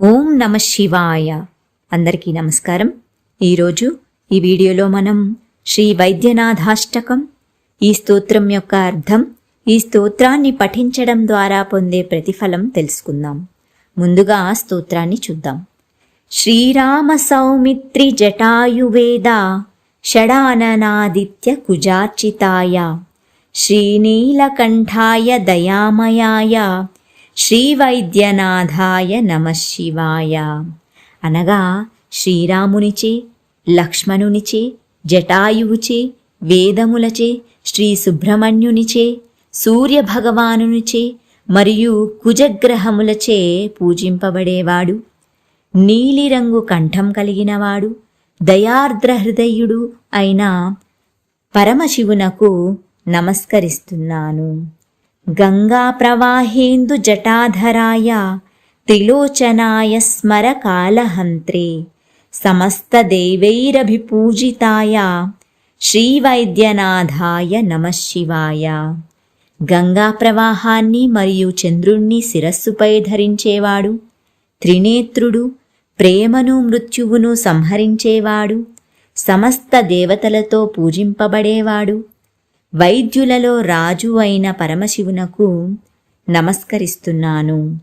ఓం నమ శివాయ. అందరికీ నమస్కారం. ఈరోజు ఈ వీడియోలో మనం శ్రీ వైద్యనాథాష్టకం ఈ స్తోత్రం యొక్క అర్థం ఈ స్తోత్రాన్ని పఠించడం ద్వారా పొందే ప్రతిఫలం తెలుసుకుందాం. ముందుగా ఆ స్తోత్రాన్ని చూద్దాం. శ్రీరామ సౌమిత్రి జటాయువేద షడాననాదిత్య కుజార్చితాయ శ్రీనీలకంఠాయ దయామయాయ శ్రీవైద్యనాథాయ నమ శివాయ. అనగా శ్రీరామునిచే లక్ష్మణునిచే జటాయువుచే వేదములచే శ్రీ సుబ్రహ్మణ్యునిచే సూర్యభగవానునిచే మరియు కుజగ్రహములచే పూజింపబడేవాడు. నీలిరంగు కంఠం కలిగినవాడు దయార్ద్ర హృదయుడు అయిన పరమశివునకు నమస్కరిస్తున్నాను. గంగా ప్రవాహేందు జటాధరాయ త్రిలోచనాయ స్మర కాలహంత్రే సమస్త దేవైరభిపూజితాయ శ్రీవైద్యనాథాయ నమశివాయ గంగా ప్రవాహాన్ని మరియు చంద్రుణ్ణి శిరస్సుపై ధరించేవాడు త్రినేత్రుడు ప్రేమను మృత్యువును సంహరించేవాడు సమస్త దేవతలతో పూజింపబడేవాడు వైద్యులలో రాజు అయిన పరమశివునకు నమస్కరిస్తున్నాను.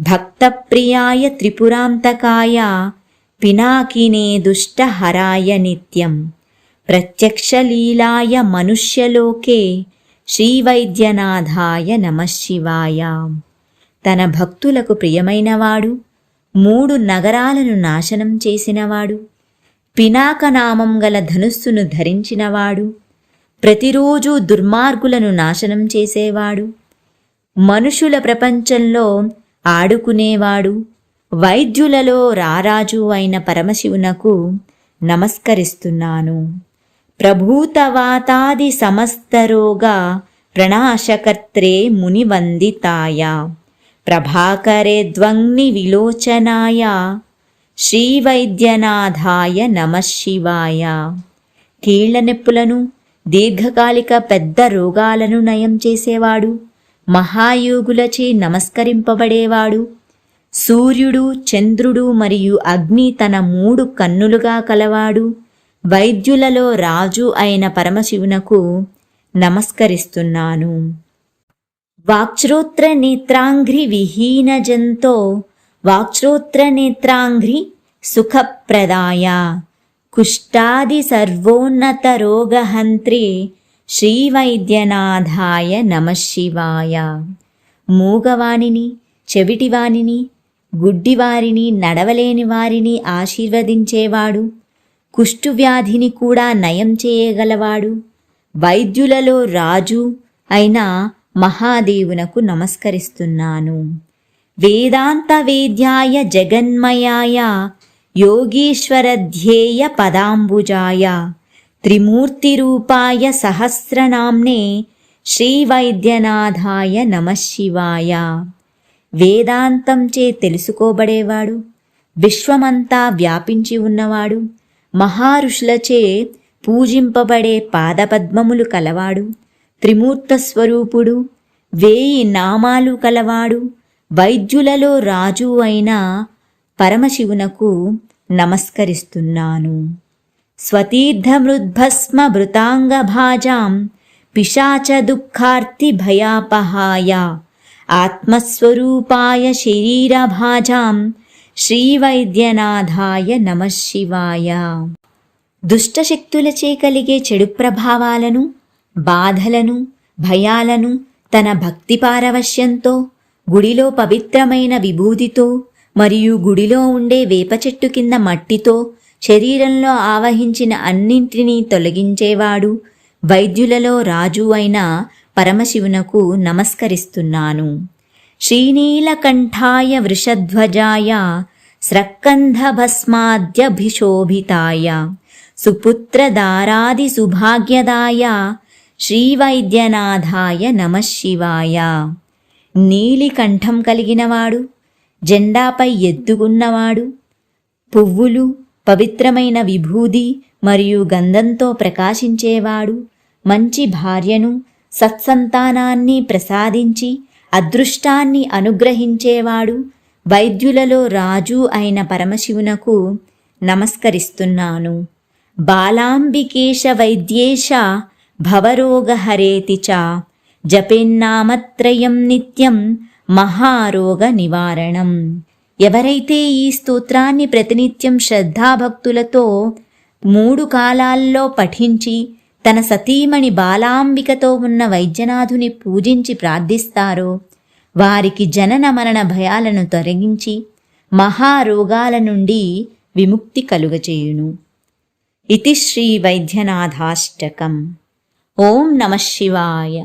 భక్తప్రియాయ త్రిపురాంతకాయ పినాకినే దుష్టహరాయ నిత్యం. ప్రత్యక్షలీలాయ మనుష్యలోకే శ్రీవైద్యనాథాయ నమశివాయ. తన భక్తులకు ప్రియమైనవాడు మూడు నగరాలను నాశనం చేసినవాడు పినాకనామం గల ధనుస్సును ధరించినవాడు ప్రతిరోజు దుర్మార్గులను నాశనం చేసేవాడు. మనుషుల ప్రపంచంలో ఆడుకునేవాడు. వైద్యులలో రారాజు అయిన పరమశివునకు నమస్కరిస్తున్నాను. ప్రభూతవాతాది సమస్తరోగ ప్రణాశకర్త్రే మునివందితాయ. ప్రభాకరే ద్వంగ్ని విలోచనాయ. శ్రీవైద్యనాథాయ నమశివాయ కీళ్ళ నొప్పులను దీర్ఘకాలిక పెద్ద రోగాలను నయం చేసేవాడు. మహాయోగులచే నమస్కరింపబడేవాడు. సూర్యుడు చంద్రుడు మరియు అగ్ని తన మూడు కన్నులుగా కలవాడు. వైద్యులలో రాజు అయిన పరమశివునకు నమస్కరిస్తున్నాను. వాక్శ్రోత్ర నేత్రాంఘ్రి విహీన జంతో వాక్శ్రోత్ర నేత్రాంఘ్రి సుఖప్రదాయ. కుష్టాది సర్వోన్నత రోగహంత్రి శ్రీవైద్యనాథాయ నమశివాయ మూగవాణిని చెవిటివాణిని గుడ్డివారిని నడవలేని వారిని ఆశీర్వదించేవాడు. కుష్ఠువ్యాధిని కూడా నయం చేయగలవాడు. వైద్యులలో రాజు అయిన మహాదేవునకు నమస్కరిస్తున్నాను. వేదాంత వేద్యాయ జగన్మయాయ యోగీశ్వరధ్యేయ పదాంబుజాయ త్రిమూర్తిరూపాయ సహస్రనామ్నే శ్రీవైద్యనాథాయ నమశివాయ వేదాంతంచే తెలుసుకోబడేవాడు విశ్వమంతా వ్యాపించి ఉన్నవాడు మహారుషులచే పూజింపబడే పాదపద్మములు కలవాడు త్రిమూర్తస్వరూపుడు వేయి నామాలు కలవాడు వైద్యులలో రాజు అయిన పరమశివునకు నమస్కరిస్తున్నాను. స్వతీర్థమృద్భస్మ భృతాంగభాజాం పిశాచ దుఃఖార్తి భయాపహాయ ఆత్మస్వరూపాయ శరీరభాజాం శ్రీవైద్యనాథాయ నమశివాయ దుష్టశక్తులచే కలిగే చెడు ప్రభావాలను బాధలను భయాలను తన భక్తి పారవశ్యంతో గుడిలో పవిత్రమైన విభూతితో మరియు గుడిలో ఉండే వేప చెట్టు కింద మట్టితో శరీరంలో ఆవహించిన అన్నింటినీ తొలగించేవాడు. వైద్యులలో రాజు అయిన పరమశివునకు నమస్కరిస్తున్నాను. శ్రీనీలకంఠాయ వృషధ్వజాయ స్రక్కంధభస్మాద్యభిశోభితాయ సుపుత్రదారాది సుభాగ్యదాయ శ్రీవైద్యనాథాయ నమశివాయ నీలికంఠం కలిగినవాడు జెండాపై ఎద్దుగున్నవాడు పువ్వులు పవిత్రమైన విభూది మరియు గంధంతో ప్రకాశించేవాడు. మంచి భార్యను సత్సంతానాన్ని ప్రసాదించి అదృష్టాన్ని అనుగ్రహించేవాడు. వైద్యులలో రాజు అయిన పరమశివునకు నమస్కరిస్తున్నాను. బాలాంబికేశ వైద్యేశ భవరోగహరేతి చ జపెన్నామత్రయం నిత్యం మహారోగ నివారణం. ఎవరైతే ఈ స్తోత్రాన్ని ప్రతినిత్యం శ్రద్ధాభక్తులతో మూడు కాలాల్లో పఠించి తన సతీమణి బాలాంబికతో ఉన్న వైద్యనాథుని పూజించి ప్రార్థిస్తారో వారికి జనన మరణ భయాలను తొలగించి మహారోగాల నుండి విముక్తి కలుగచేయును. ఇది శ్రీ వైద్యనాథాష్టకం. ఓం నమ శివాయ.